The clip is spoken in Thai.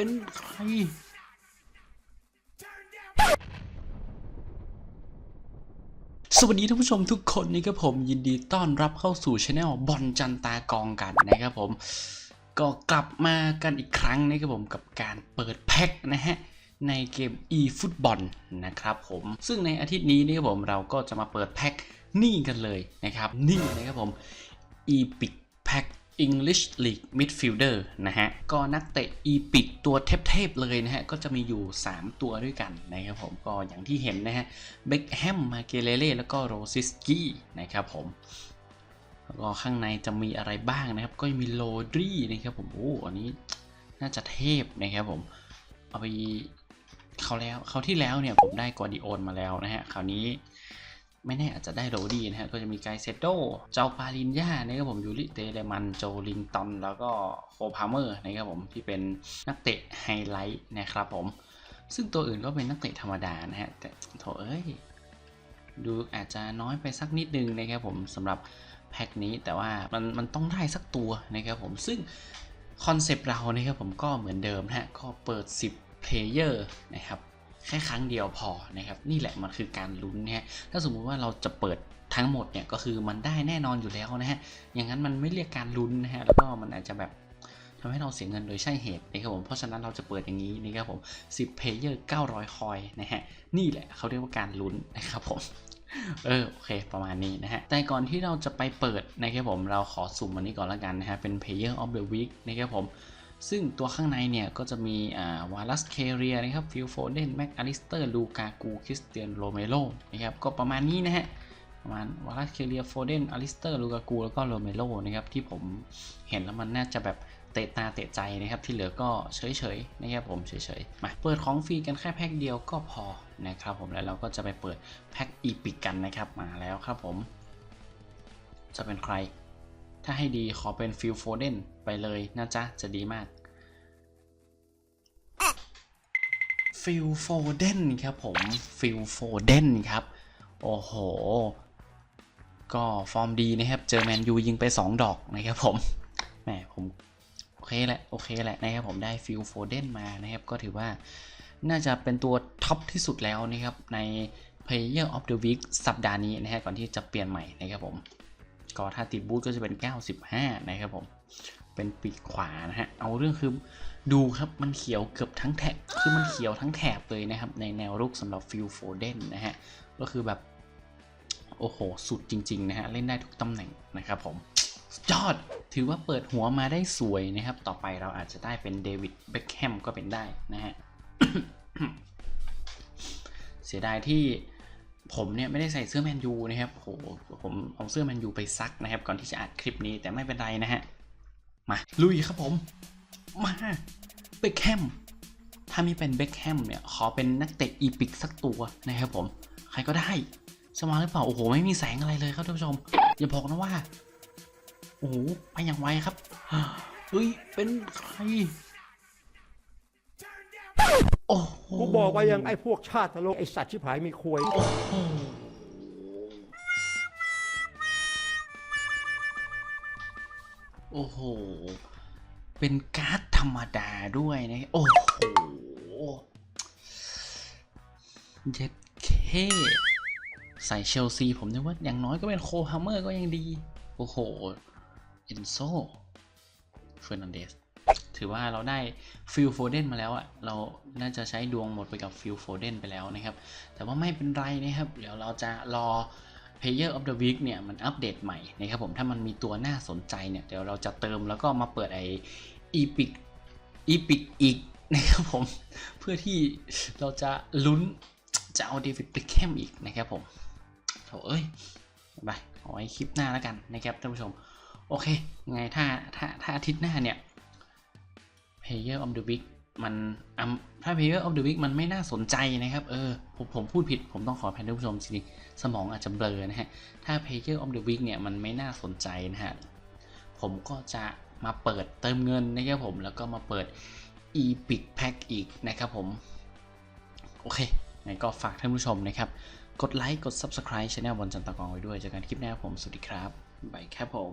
เป็นใครสวัสดีท่านผู้ชมทุกคนนะครับผมยินดีต้อนรับเข้าสู่ช anel บอลจันตากองกันนะครับผม ก็กลับมากันอีกครั้งนะครับผมกับการเปิดแพ็คนะฮะในเกม eFootball นะครับผมซึ่งในอาทิตย์นี้นะครับผมเราก็จะมาเปิดแพ็คนี่กันเลยนะครับ นี่นะครับผม Epic Pack English League Midfielder นะฮะ ก็นักเตะ Epic ตัวเทพๆเลยนะฮะ ก็จะมีอยู่ 3 ตัวด้วยกันนะครับผม ก็อย่างที่เห็นนะฮะ เบคแฮม มาเกเลเล่แล้วก็โรซิสกี้นะครับผม แล้วก็ข้างในจะมีอะไรบ้างนะครับ ก็มีโลดรีนะครับผม โอ้ อันนี้น่าจะเทพนะครับผม เอาไปเขาแล้วเขาที่แล้วเนี่ยผมได้กอร์ดิโอนมาแล้วนะฮะ คราวนี้ ไม่แน่อาจจะได้โรดีนะฮะก็จะมีไกเซโดเจ้าปาลินยานะครับผมยูริเตเลมันโจลิงตัน แล้วก็โคพาเมอร์นะครับผมที่เป็นนักเตะไฮไลท์นะครับผม ซึ่งตัวอื่นก็เป็นนักเตะธรรมดานะฮะแต่โถเอ้ยดูอาจจะน้อยไปสักนิดนึงนะครับผมสำหรับแพ็คนี้แต่ว่ามันมันต้องได้สักตัวนะครับผมซึ่งคอนเซปต์เรานะครับผมก็เหมือนเดิมนะฮะก็เปิด 10 เพลเยอร์นะครับ แค่ครั้งเดียวพอนะครับ นี่แหละมันคือการลุ้นนะฮะถ้าสมมุติว่าเราจะเปิดทั้งหมดเนี่ยก็คือมันได้แน่นอนอยู่แล้วนะฮะอย่างนั้นมันไม่เรียกการลุ้นนะฮะแล้วก็มันอาจจะแบบทำให้เราเสียเงินโดยใช่เหตุนะครับผมเพราะฉะนั้นเราจะเปิดอย่างนี้นะครับผม10เพลเยอร์900 คอยนะฮะนี่แหละเขาเรียกว่าการลุ้นนะครับผมเออโอเคประมาณนี้นะฮะแต่ก่อนที่เราจะไปเปิดนะครับผมเราขอสุ่มอันนี้ก่อนละกันนะฮะเป็น Player of the Week นะครับผม ซึ่งตัวข้างในเนี่ยก็จะมีวาลัสเคเรียนะครับฟิลโฟเดนแม็กอลิสเตอร์ลูกากูคริสเตียนโรเมโรนะครับก็ประมาณนี้นะฮะประมาณวาลัสเคเรียโฟเดนอลิสเตอร์ลูกากูแล้วก็โรเมโรนะครับที่ผมเห็นแล้วมันน่าจะแบบเตะตาเตะใจนะครับที่เหลือก็เฉยๆนะครับผมเฉยๆมาเปิดของฟรีกันแค่แพ็คเดียวก็พอนะครับผมแล้วเราก็จะไปเปิดแพ็คอีพิกกันนะครับมาแล้วครับผม จะเป็นใคร ถ้าให้ดีขอเป็นฟิลโฟเดนไปเลยนะจ๊ะ จะดีมากฟิลโฟเดนครับผมฟิลโฟเดนครับ โอ้โห ก็ฟอร์มดีนะครับ เจอแมนยูยิงไป 2 ดอกนะครับผมแหมผมโอเคแหละโอเคแหละนะครับผมได้ฟิลโฟเดนมานะครับ ก็ถือว่าน่าจะเป็นตัวท็อปที่สุดแล้วนะครับ ใน Player of the Week สัปดาห์นี้นะฮะก่อนที่จะเปลี่ยนใหม่นะครับผม ก็ถ้าติดบูทก็จะเป็น 95 นะครับผม เป็นปีกขวานะฮะ เอาเรื่องคือดูครับมันเขียวเกือบทั้งแถบคือมันเขียวทั้งแถบเลยนะครับ ในแนวรุกสำหรับฟิลโฟเดนนะฮะ ก็คือแบบ โอ้โห สุดจริง ๆ นะฮะ เล่นได้ทุกตำแหน่งนะครับผมยอด ถือว่าเปิดหัวมาได้สวยนะครับ ต่อไปเราอาจจะได้เป็นเดวิดเบคแฮมก็เป็นได้นะฮะ เสียดายที่ ผมเนี่ยไม่ได้ใส่เสื้อแมนยูนะครับโหผมเอาเสื้อแมนยูไปซักนะครับ ก่อนที่จะอัดคลิปนี้แต่ไม่เป็นไรนะฮะ มาลุยครับผม มาเบคแฮมถ้ามีเป็นเบคแฮมเนี่ยขอเป็นนักเตะอีพิกสักตัวนะครับผม ใครก็ได้จะมาหรือเปล่า โอ้โห ไม่มีแสงอะไรเลยครับท่านผู้ชม อย่าบอกนะว่า โอ้โห ไปอย่างไวครับ เฮ้ย เป็นใคร โอ้โหกูบอกว่ายังไอ้พวกชาติตลกไอ้สัตว์ชิบหายมีควย โอ้โห เป็นการ์ดธรรมดาด้วยนะ โอ้โหเจ็ดเคใส่เชลซีผมนึกว่าอย่างน้อยก็เป็นโคฮาเมอร์ก็ยังดี โอ้โห เอนโซเฟอร์นันเดส ถือว่าเราได้ฟิลโฟเดนมาแล้วอะเราน่าจะใช้ดวงหมดไปกับฟิลโฟเดนไปแล้วนะครับ แต่ว่าไม่เป็นไรนะครับ เดี๋ยวเราจะรอ Player of the Week เนี่ยมันอัปเดตใหม่นะครับผมถ้ามันมีตัวน่าสนใจเนี่ยเดี๋ยวเราจะเติมแล้วก็มาเปิดไอ Epic Epic อีกนะครับผมเพื่อที่เราจะลุ้นจะเอาเดวิดเบคแฮมอีกนะครับผมโถเอ้ยไปเอาไว้คลิปหน้าแล้วกันนะครับท่านผู้ชม โอเค ไงถ้าถ้าถ้าอาทิตย์หน้าเนี่ย Player of the Week มันอะถ้า Player of the Week มันไม่น่าสนใจนะครับ เออ ผมผมพูดผิด ผมต้องขออภัยท่านผู้ชมจริงสมองอาจจะเบลอนะฮะ ถ้า Player of the Week เนี่ยมันไม่น่าสนใจนะฮะ ผมก็จะมาเปิดเติมเงินนะครับผม แล้วก็มาเปิด Epic Pack อีกนะครับผม โอเคงั้นก็ฝากท่านผู้ชมนะครับ กดไลค์ กด Subscribe Channel บนจันตะกองไว้ด้วยเจอกันคลิปหน้าผม สวัสดีครับบายครับผม